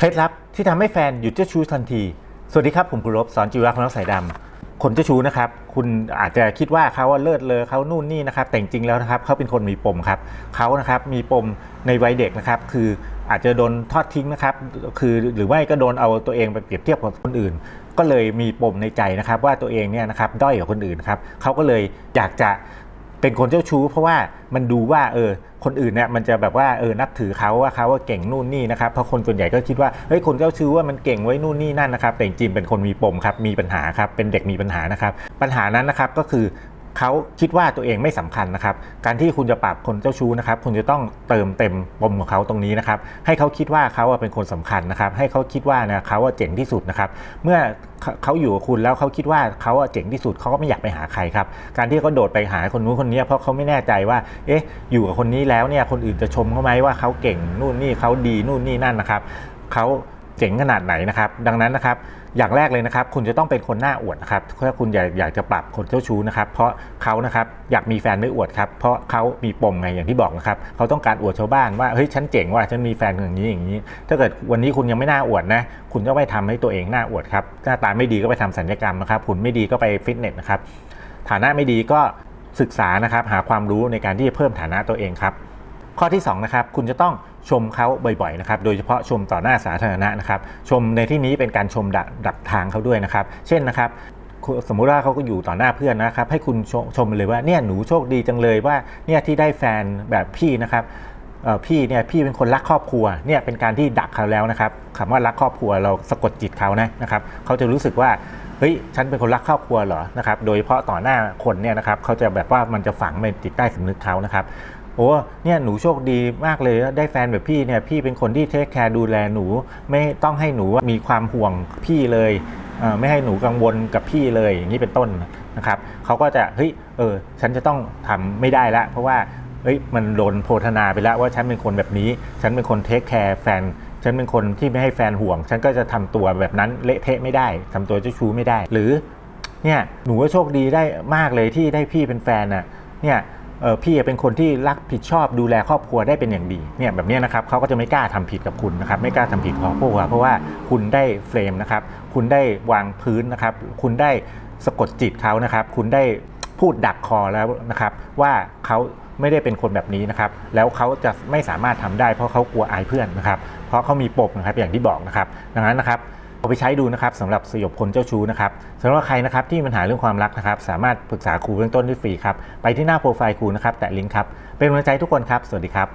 เคล็ดลับที่ทำให้แฟนหยุดเจ้าชู้ทันที สวัสดีครับ ผมกุลบสอนจิวรักน้องสายดำคนเจ้าชู้นะครับ คุณอาจจะคิดว่าเขาว่าเลิศเลอเขานู่นนี่นะครับ แต่จริงแล้วนะครับเขาเป็นคนมีปมครับเขานะครับมีปมในวัยเด็กนะครับ คืออาจจะโดนทอดทิ้งนะครับ คือหรือไม่ก็โดนเอาตัวเองไปเปรียบเทียบกับคนอื่น ก็เลยมีปมในใจนะครับ ว่าตัวเองเนี่ยนะครับด้อยกว่าคนอื่นครับเขาก็เลยอยากจะ เป็นคนเจ้าชู้ เพราะว่ามันดูว่าเออคนอื่นเนี่ยมันจะแบบว่าเออนับถือเขาว่าเขาว่าเก่งนู่นนี่นะครับเพราะคนส่วนใหญ่ก็คิดว่าเฮ้ยคนเจ้าชู้ว่ามันเก่งไว้นู่นนี่นั่นนะครับแต่จริงๆเป็นคนมีปมครับมีปัญหาครับเป็นเด็กมีปัญหานะครับปัญหานั้นนะครับก็คือ เขาคิดว่าตัวเองไม่สำคัญนะครับ การที่คุณจะปรับคนเจ้าชู้นะครับ คุณจะต้องเติมเต็มปมของเขาตรงนี้นะครับ ให้เขาคิดว่าเขาเป็นคนสำคัญนะครับ ให้เขาคิดว่านะเขาเจ๋งที่สุดนะครับ เมื่อเขาอยู่กับคุณแล้วเขาคิดว่าเขาเจ๋งที่สุดเขาก็ไม่อยากไปหาใครครับ การที่เขาโดดไปหาคนนู้นคนนี้เพราะเขาไม่แน่ใจว่า เอ๊ะ อยู่กับคนนี้แล้วเนี่ย คนอื่นจะชมเขาไหมว่าเขาเก่งนู่นนี่เขาดีนู่นนี่นั่นนะครับเขา เจ๋งขนาดไหนนะครับ ดังนั้นนะครับ อย่างแรกเลยนะครับ คุณจะต้องเป็นคนหน้าอวดนะครับถ้าคุณอยากอยากจะปรับคนเจ้าชู้นะครับ เพราะเขานะครับอยากมีแฟนไม่อวดครับ เพราะเขามีปมไงอย่างที่บอกนะครับ เขาต้องการอวดชาวบ้านว่าเฮ้ยฉันเจ๋งว่ะฉันมีแฟนอย่างนี้อย่างนี้ ถ้าเกิดวันนี้คุณยังไม่น่าอวดนะ คุณก็ไม่ทำให้ตัวเองหน่าอวดครับ หน้าตาไม่ดีก็ไปทำสัญญกรรมนะครับหุ่นไม่ดีก็ไปฟิตเนสนะครับ ฐานะไม่ดีก็ศึกษานะครับ หาความรู้ในการที่จะเพิ่มฐานะตัวเองครับ ข้อที่2นะครับคุณจะต้องชมเขาบ่อยๆนะครับโดยเฉพาะชมต่อหน้าสาธารณะนะครับชมในที่นี้เป็นการชมดักดักทางเขาด้วยนะครับ เช่นนะครับสมมุติว่าเขาก็อยู่ต่อหน้าเพื่อนนะครับ ให้คุณชมชมเลยว่าเนี่ยหนูโชคดีจังเลยว่าเนี่ยที่ได้แฟนแบบพี่นะครับพี่เนี่ยพี่เป็นคนรักครอบครัวเนี่ยเป็นการที่ดักเขาแล้วนะครับคำว่ารักครอบครัวเราสะกดจิตเขานะนะครับเขาจะรู้สึกว่าเฮ้ยฉันเป็นคนรักครอบครัวเหรอนะครับโดยเฉพาะต่อหน้าคนเนี่ยนะครับเขาจะแบบว่ามันจะฝังในจิตใต้สำนึกเขานะครับ โอ้เนี่ยหนูโชคดีมากเลยได้แฟนแบบพี่เนี่ยพี่เป็นคนที่เทคแคร์ดูแลหนู ไม่ต้องให้หนูมีความห่วงพี่เลยไม่ให้หนูกังวลกับพี่เลยอย่างนี้เป็นต้นนะครับเขาก็จะเฮ้ยเออฉันจะต้องทำไม่ได้ละเพราะว่าเฮ้ยมันโดนโพธนาไปแล้วว่าฉันเป็นคนแบบนี้ ฉันเป็นคนเทคแคร์แฟน ฉันเป็นคนที่ไม่ให้แฟนห่วง ฉันก็จะทำตัวแบบนั้นเละเทะไม่ได้ทำตัวเจ้าชู้ไม่ได้ หรือเนี่ยหนูก็โชคดีได้มากเลยที่ได้พี่เป็นแฟนน่ะเนี่ย พี่เป็นคนที่รักผิดชอบดูแลครอบครัวได้เป็นอย่างดีเนี่ยแบบนี้นะครับเขาก็จะไม่กล้าทำผิดกับคุณนะครับไม่กล้าทำผิดครอบครัวเพราะว่าคุณได้เฟรมนะครับคุณได้วางพื้นนะครับคุณได้สะกดจิตเขานะครับ คุณได้พูดดักคอแล้วนะครับว่าเขาไม่ได้เป็นคนแบบนี้นะครับแล้วเขาจะไม่สามารถทำได้เพราะเขากลัวอายเพื่อนนะครับเพราะเขามีปมนะครับอย่างที่บอกนะครับดังนั้นนะครับ เอาไปใช้ดูนะครับสำหรับสยบคนเจ้าชู้นะครับสำหรับใครนะครับที่มีปัญหาเรื่องความรักนะครับ สามารถปรึกษาครูเบื้องต้นได้ฟรีครับ ไปที่หน้าโปรไฟล์ครูนะครับ แตะลิงก์ครับ เป็นกำลังใจทุกคนครับ สวัสดีครับ